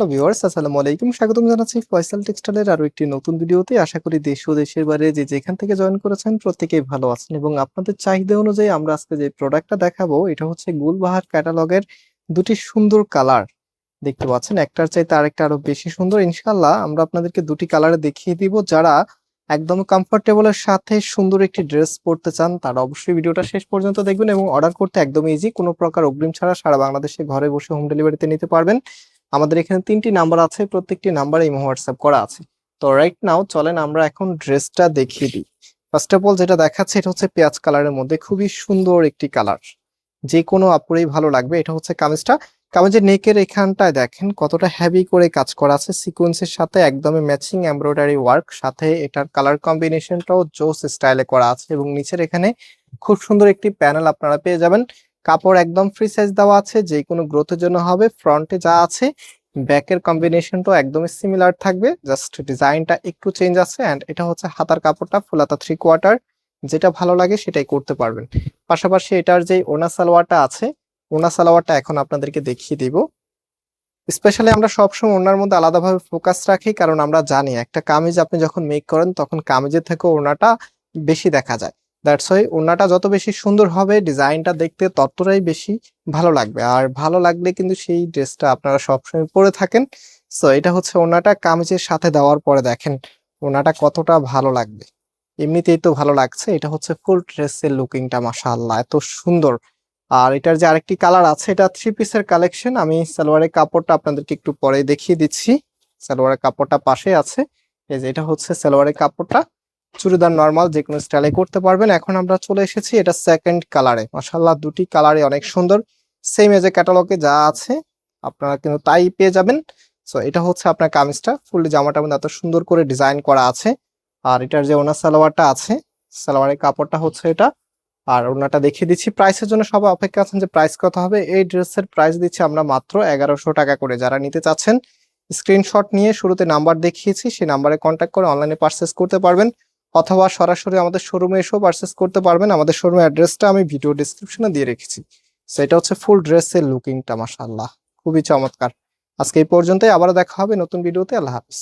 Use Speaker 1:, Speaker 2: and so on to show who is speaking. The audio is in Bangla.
Speaker 1: হ্যালো ভিউয়ার্স, আসসালামু আলাইকুম। স্বাগতম জানাচ্ছি ফয়সাল টেক্সটাইলের আরও একটি নতুন ভিডিওতে। আশা করি দেশ ও দেশের বাইরে যে যেখান থেকে জয়েন করেছেন প্রত্যেকেই ভালো আছেন এবং আপনাদের চাহিদা অনুযায়ী আমরা আজকে যে প্রোডাক্টটা দেখাবো, এটা হচ্ছে গুলবাহার ক্যাটালগের দুটি সুন্দর কালার। দেখতে পাচ্ছেন, একটার চাইতে আরেকটা আরও বেশি সুন্দর। ইনশাল্লাহ আমরা আপনাদেরকে দুটি কালারে দেখিয়ে দিব যারা একদম কমফোর্টেবলের সাথে সুন্দর একটি ড্রেস পরতে চান, তারা অবশ্যই ভিডিওটা শেষ পর্যন্ত দেখবেন এবং অর্ডার করতে একদম ইজি কোনো প্রকার অগ্রিম ছাড়া সারা বাংলাদেশে ঘরে বসে হোম ডেলিভারিতে নিতে পারবেন। আমাদের এখানে তিনটি নাম্বার আছে, প্রত্যেকটি নাম্বারে ইমো হোয়াটসঅ্যাপ করা আছে। তো রাইট নাও চলেন আমরা এখন ড্রেসটা দেখিয়ে দিই। ফার্স্ট অফ অল যেটা দেখাচ্ছে এটা হচ্ছে পেঁয়াজ কালারের মধ্যে খুবই সুন্দর একটি কালার। যে কোনো আপুরেই ভালো লাগবে, এটা হচ্ছে কামিজটা। কামিজের নেকের এখানটায় দেখেন কতটা হেভি করে কাজ করা আছে। সিকোয়েন্সের সাথে একদমই ম্যাচিং এমব্রয়ডারি ওয়ার্ক সাথে এটার কালার কম্বিনেশনটাও জোস স্টাইলে করা আছে এবং নিচের এখানে খুব সুন্দর একটি প্যানেল আপনারা পেয়ে যাবেন। কাপড় একদম ফ্রি সাইজ দেওয়া আছে যে কোনো গ্রোথের জন্য হবে। ফ্রন্টে যা আছে ব্যাকের কম্বিনেশনটাও একদমই সিমিলার থাকবে। জাস্ট ডিজাইনটা একটু চেঞ্জ আছে অ্যান্ড এটা হচ্ছে হাতার কাপড়টা ফুলাতা থ্রি কোয়ার্টার যেটা ভালো লাগে সেটাই করতে পারবেন। পাশাপাশি এটার যে ওনা সালোয়ারটা আছে, ওনা সালোয়ারটা এখন আপনাদেরকে দেখিয়ে দিব। স্পেশালি আমরা সবসময় ওনার মধ্যে আলাদাভাবে ফোকাস রাখি, কারণ আমরা জানি একটা কামিজ আপনি যখন মেক করেন, তখন কামিজের থেকে ওনাটা বেশি দেখা যায়। দ্যাটস ওয়াই ওনাটা যত বেশি সুন্দর হবে, ডিজাইনটা দেখতে ততটাই বেশি ভালো লাগবে। আর ভালো লাগলে কিন্তু সেই ড্রেসটা আপনারা সবসময় পরে থাকেন। সো এটা হচ্ছে ওনাটা কামিজের সাথে দেওয়ার পরে দেখেন ওনাটা কতটা ভালো লাগবে। এমনিতেই তো ভালো লাগছে, এটা হচ্ছে ফুল ড্রেসের লুকিংটা মাশাআল্লাহ, এত সুন্দর। আর এটার যে আরেকটি কালার আছে, এটা থ্রি পিসের কালেকশন আমি সালোয়ারের কাপড়টা আপনাদেরকে একটু পরে দেখিয়ে দিচ্ছি। সালোয়ারের কাপড়টা পাশে আছে, এই যে এটা হচ্ছে সালোয়ারের কাপড়টা। চুড়িদার নর্মাল যে কোনো স্টাইলে করতে পারবেন। এখন আমরা চলে এসেছি এটা সেকেন্ড কালারে মাশাল্লাহ দুটি কালারে অনেক সুন্দর। সেম এজে ক্যাটালগে যা আছে, আপনারা কিন্তু তাই পেয়ে যাবেন। সো এটা হচ্ছে আপনার কামিজটা। ফুল জামাটা মধ্যে এত সুন্দর করে ডিজাইন করা আছে। আর এটার যে ওনার সালোয়ারটা আছে, সালোয়ারের কাপড়টা হচ্ছে এটা। আর ওনাটা দেখিয়ে দিচ্ছি প্রাইসের জন্য। সবাই অপেক্ষা আছেন যে প্রাইস কত হবে। এই ড্রেসের প্রাইস দিচ্ছি আমরা মাত্র এগারোশো টাকা করে। যারা নিতে চাচ্ছেন স্ক্রিনশট নিয়ে শুরুতে নাম্বার দেখিয়েছি, সেই নাম্বারে কন্ট্যাক্ট করে অনলাইনে পারচেস করতে পারবেন। অথবা সরাসরি আমাদের শোরুমে এসেও পারচেস করতে পারবেন। আমাদের শোরুমের অ্যাড্রেসটা আমি ভিডিও ডিসক্রিপশনে দিয়ে রেখেছি। সেটা হচ্ছে ফুল ড্রেসের লুকিংটা মাসাল্লাহ খুবই চমৎকার। আজকে এই পর্যন্তই। আবার দেখা হবে নতুন ভিডিওতে আল্লাহ হাফিজ।